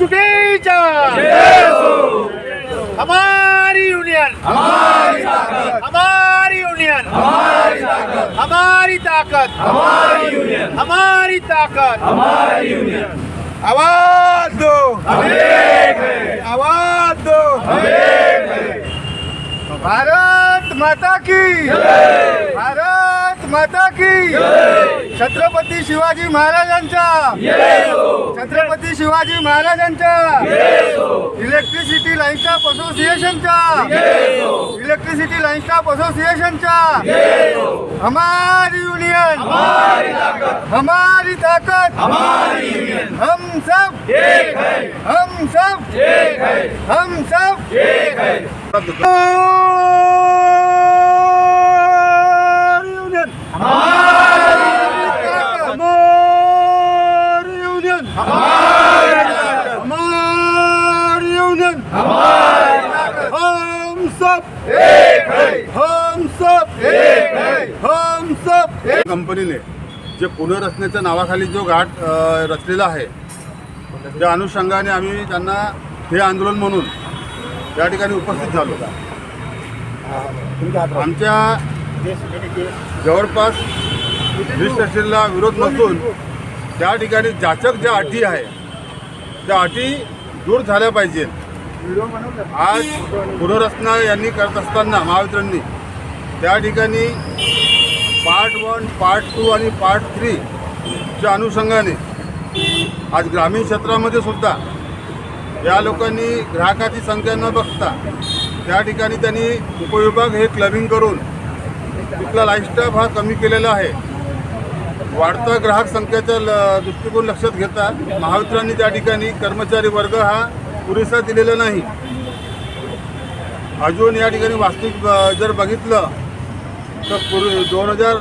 एकजुटीचा हमारी यूनियन हमारी ताकत हमारी यूनियन हमारी ताकत हमारी ताकत हमारी यूनियन हमारी ताकत हमारी यूनियन आवाज दो हम एक है आवाज दो हम एक है भारत माता की भारत माता की छत्रपती शिवाजी हो छत्रपती शिवाजी हो इलेक्ट्रिसिटी लाईन स्टाफ असोसिएशनच्या ये हो इलेक्ट्रिसिटी लाईन स्टाफ असोसिएशनच्या ये हो हमारी यूनियन हमारी ताकत हम सब! एक है! हम सब! एक है! हम सब एक है हमारी यूनियन हमारी यूनियन हमारी यूनियन हम सब एक है हम सब एक है हम सब कंपनीने जे पुनर्रचनेच्या नावाखाली जो घाट रचलेला आहे त्या अनुषंगाने आम्ही त्यांना हे आंदोलन म्हणून या ठिकाणी उपस्थित झालो. आमच्या जवळपास रजिस्ट्रेशनला विरोध नसून त्या ठिकाणी जाचक ज्या अटी आहे त्या अटी दूर झाल्या पाहिजेत. आज पुनर्रचना यांनी करत असताना महावितरणनी त्या ठिकाणी पार्ट वन पार्ट टू आणि पार्ट थ्रीच्या अनुषंगाने आज ग्रामीण क्षेत्रामध्ये सुद्धा या लोकांनी ग्राहकाची संख्या न बघता त्या ठिकाणी त्यांनी उपविभाग हे क्लबिंग करून तिथला लाईफस्टाईल हा कमी केलेला आहे. वाढता ग्राहक संख्येचा ल दृष्टिकोन लक्षात घेता महावितरणने त्या ठिकाणी कर्मचारी वर्ग हा पुरेसा दिलेला नाही. अजून या ठिकाणी वास्तविक जर बघितलं तर पूर्वी दोन हजार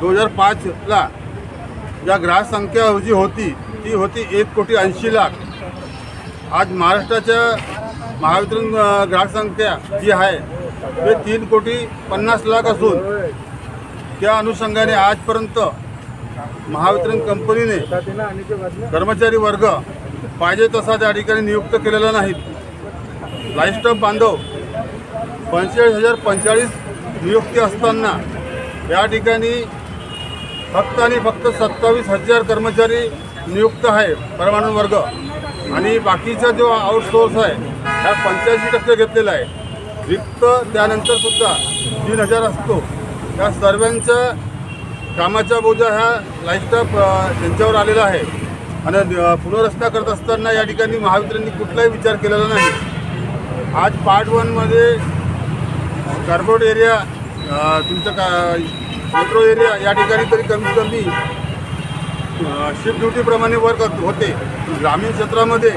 दोन हजार पाचला ज्या ग्राहक संख्या जी होती ती होती एक कोटी ऐंशी लाख. आज महाराष्ट्राच्या महावितरण ग्राहक संख्या जी आहे हे तीन कोटी पन्नास लाख असून त्या अनुषंगाने आजपर्यंत महावितरण कंपनीने कर्मचारी वर्ग पाहिजे तसा त्या ठिकाणी नियुक्त केलेला नाहीत लाईफस्टाफ बांधव पंचेचाळीस हजार पंचेचाळीस नियुक्ती असताना या ठिकाणी फक्त आणि फक्त सत्तावीस हजार कर्मचारी नियुक्त आहे परमानंद वर्ग. आणि बाकीचा जो आउटसोर्स आहे हा पंच्याऐंशी टक्के घेतलेला आहे. रिक्त त्यानंतर सुद्धा तीन हजार असतो. या सर्वांच्या कामाचा बोजा ह्या लाईफचा यांच्यावर आलेला आहे. आणि पुनर्रचना करत असताना या ठिकाणी महावितरणनी कुठलाही विचार केलेला नाही. आज पार्ट वनमध्ये कार्बोरेट एरिया तुमचं का मेट्रो एरिया या ठिकाणी तरी कमीत कमी शिफ्ट ड्युटीप्रमाणे वर्क होते. ग्रामीण क्षेत्रामध्ये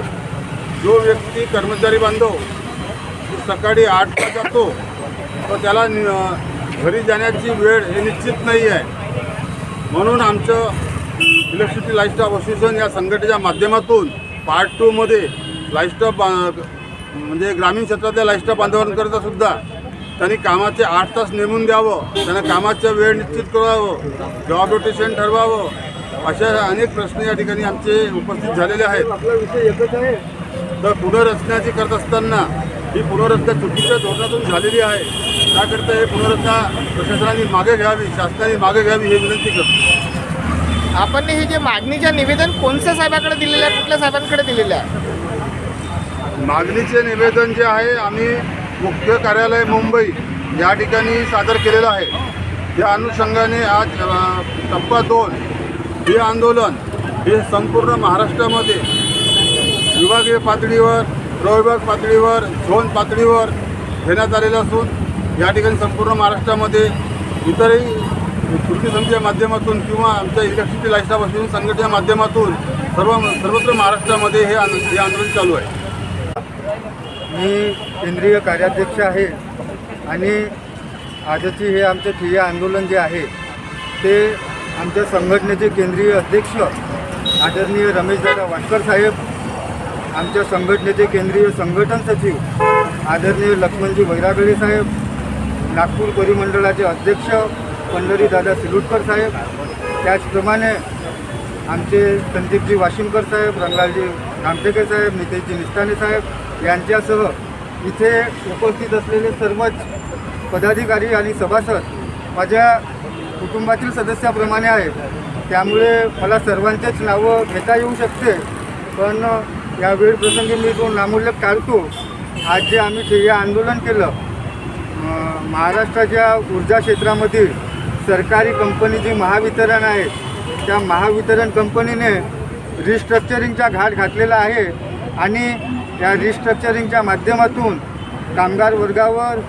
जो व्यक्ती कर्मचारी बांधव सकाळी आठला जातो तर त्याला घरी जाण्याची वेळ हे निश्चित नाही आहे. म्हणून आमचं इलेक्ट्रिसिटी लाईफस्टाफ असोसिएशन या संघटनेच्या माध्यमातून पार्ट टूमध्ये लाईफस्टाफ बा म्हणजे ग्रामीण क्षेत्रातल्या लाईफस्टाफ बांधवांकरता सुद्धा त्यांनी कामाचे आठ तास नेमून द्यावं. त्यांना कामाचा वेळ निश्चित करावं. जॉब रोटेशन ठरवावं. अशा अनेक प्रश्न या ठिकाणी आमचे उपस्थित झालेले आहेत. तर पुनर्रचनाची करत असताना ही पुनर्रचना चुकीच्या धोरणातून झालेली आहे. त्याकरता हे पुनर्रचना प्रशासनाने मागे घ्यावी शासनाने मागे घ्यावी हे विनंती करतो. आपण हे जे मागणीचे निवेदन कोणत्या साहेबाकडे दिलेलं आहे कुठल्या साहेबांकडे दिलेलं आहे? मागणीचे निवेदन जे आहे आम्ही मुख्य कार्यालय मुंबई या ठिकाणी सादर केलेलं आहे. त्या अनुषंगाने आज टप्पा दोन हे आंदोलन हे संपूर्ण महाराष्ट्रामध्ये विभागीय पातळीवर प्रविभाग पातळीवर झोन पातळीवर घेण्यात आलेलं असून या ठिकाणी संपूर्ण महाराष्ट्रामध्ये इतरही कृती समितीच्या माध्यमातून किंवा आमच्या इलेक्ट्रिसिटी लाईफस्टाफ असलेल्या संघटनेच्या माध्यमातून सर्व सर्वत्र महाराष्ट्रामध्ये हे आंदो- हे आंदोलन चालू आहे. मी केंद्रीय कार्याध्यक्ष आहे आणि आजची हे आमचं ठिय्या आंदोलन जे आहे ते आमच्या संघटनेचे केंद्रीय अध्यक्ष आदरणीय रमेशदादा वाटकर साहेब आमच्या संघटनेचे केंद्रीय संघटन सचिव आदरणीय लक्ष्मणजी वैरागडे साहेब नागपूर परिमंडळाचे अध्यक्ष पंढरीदादा सिलुटकर साहेब त्याचप्रमाणे आमचे संदीपजी वाशिमकर साहेब रंगालजी रामटेके साहेब नितेशजी निष्ठाने साहेब यांच्यासह इथे उपस्थित असलेले सर्वच पदाधिकारी आणि सभासद माझ्या कुटुंबातील सदस्याप्रमाणे आहेत. त्यामुळे मला सर्वांचेच नावं घेता येऊ शकते पण या वेळ प्रसंगी मी तो नामोल्लेख टाळतो आज जे आम्ही ठिय्या आंदोलन केलं महाराष्ट्राच्या ऊर्जा क्षेत्रामधील सरकारी कंपनी जी महावितरण आहे त्या महावितरण कंपनीने रिस्ट्रक्चरिंगचा घाट घातलेला आहे आणि या रिस्ट्रक्चरिंगच्या माध्यमातून कामगार वर्गावर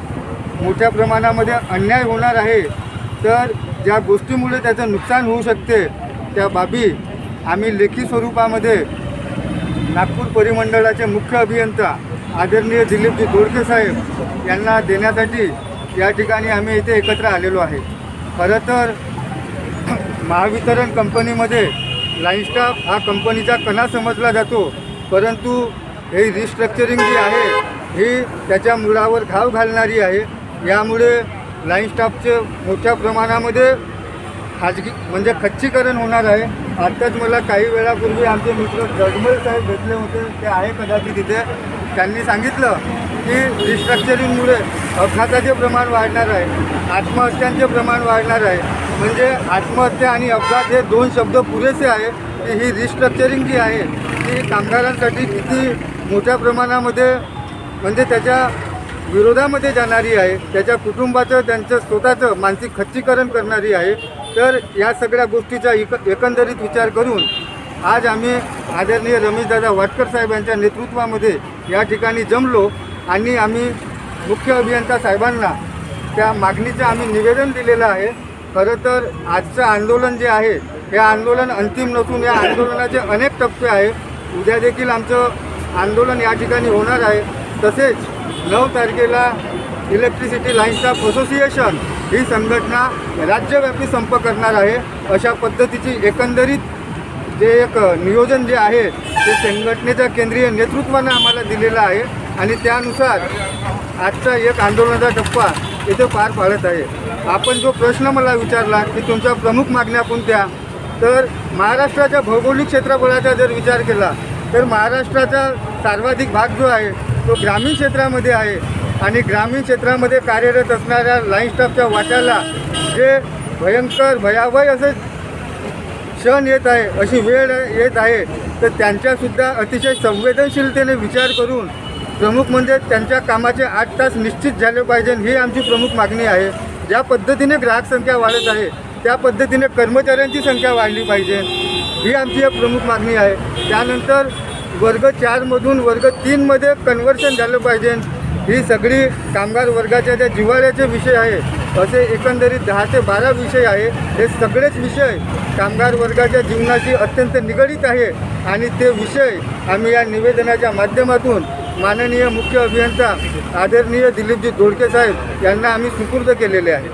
मोठ्या प्रमाणामध्ये अन्याय होणार आहे. तर ज्या गोष्टीमुळे त्याचं नुकसान होऊ शकते त्या बाबी आम्ही लेखी स्वरूपामध्ये नागपूर परिमंडळाचे मुख्य अभियंता आदरणीय दिलीपजी दोडके साहेब यांना देण्यासाठी या ठिकाणी आम्ही इथे एकत्र आलेलो आहे. खरं तर महावितरण कंपनीमध्ये लाईन स्टाफ हा कंपनीचा कणा समजला जातो परंतु हे रिस्ट्रक्चरिंग जी आहे ही त्याच्या मुळावर घाव घालणारी आहे. यामुळे लाईन स्टाफचे मोठ्या प्रमाणामध्ये खाजगी म्हणजे खच्चीकरण होणार आहे. आत्ताच मला काही वेळापूर्वी आमचे मित्र जगमल साहेब भेटले होते. ते आहे कदाचित तिथे त्यांनी सांगितलं की रिस्ट्रक्चरिंगमुळे अपघाताचे प्रमाण वाढणार आहे. आत्महत्यांचे प्रमाण वाढणार आहे. म्हणजे आत्महत्या आणि अपघात हे दोन शब्द पुरेसे आहे. की ही रिस्ट्रक्चरिंग जी आहे ती कामगारांसाठी किती मोठ्या प्रमाणामध्ये म्हणजे त्याच्या विरोधामध्ये जाणारी आहे त्याच्या कुटुंबाचं त्यांचं स्वतःचं मानसिक खच्चीकरण करणारी आहे. तर या सगळ्या गोष्टीचा एक एकंदरीत विचार करून आज आम्ही आदरणीय रमेशदादा वाटकर साहेब यांच्या नेतृत्वामध्ये या ठिकाणी जमलो आणि आम्ही मुख्य अभियंता साहेबांना त्या मागणीचं आम्ही निवेदन दिलेलं आहे. खरं तर आजचं आंदोलन जे आहे हे आंदोलन अंतिम नसून या आंदोलनाचे अनेक टप्पे आहे. उद्या देखील आमचं आंदोलन या ठिकाणी होणार आहे. तसेच नऊ तारखेला इलेक्ट्रिसिटी लाईन असोसिएशन ही संघटना राज्यव्यापी संप करणार आहे. अशा पद्धतीची एकंदरीत जे एक नियोजन जे आहे ते संघटनेच्या केंद्रीय नेतृत्वानं आम्हाला दिलेलं आहे आणि त्यानुसार आजचा एक आंदोलनाचा टप्पा इथे पार पाडत आहे. आपण जो प्रश्न मला विचारला की तुमच्या प्रमुख मागण्या कोणत्या? तर महाराष्ट्राच्या भौगोलिक क्षेत्रफळाचा जर विचार केला तर महाराष्ट्राचा सर्वाधिक भाग जो आहे तो ग्रामीण क्षेत्रामध्ये आहे. आणि ग्रामीण क्षेत्रामध्ये कार्यरत असणाऱ्या लाईन स्टाफच्या वाट्याला जे भयंकर भयावह असं क्षण येत आहे अशी वेळ येत आहे तर त्यांच्यासुद्धा अतिशय संवेदनशीलतेने विचार करून प्रमुख म्हणजे त्यांच्या कामाचे आठ तास निश्चित झाले पाहिजे ही आमची प्रमुख मागणी आहे. ज्या पद्धतीने ग्राहक संख्या वाढत आहे त्या पद्धतीने कर्मचाऱ्यांची संख्या वाढली पाहिजे. ही आमची एक प्रमुख मागणी आहे. त्यानंतर वर्ग चारमधून वर्ग तीनमध्ये कन्वर्शन झालं पाहिजे. ही सगळी कामगार वर्गाच्या ज्या जिव्हाळ्याचे विषय आहे. असे एकंदरीत दहा ते बारा विषय आहे. हे सगळेच विषय कामगार वर्गाच्या जीवनाशी अत्यंत निगडीत आहे. आणि ते विषय आम्ही या निवेदनाच्या माध्यमातून माननीय मुख्य अभियंता आदरणीय दिलीपजी धोडके साहेब यांना आम्ही सुपूर्द केलेले आहे.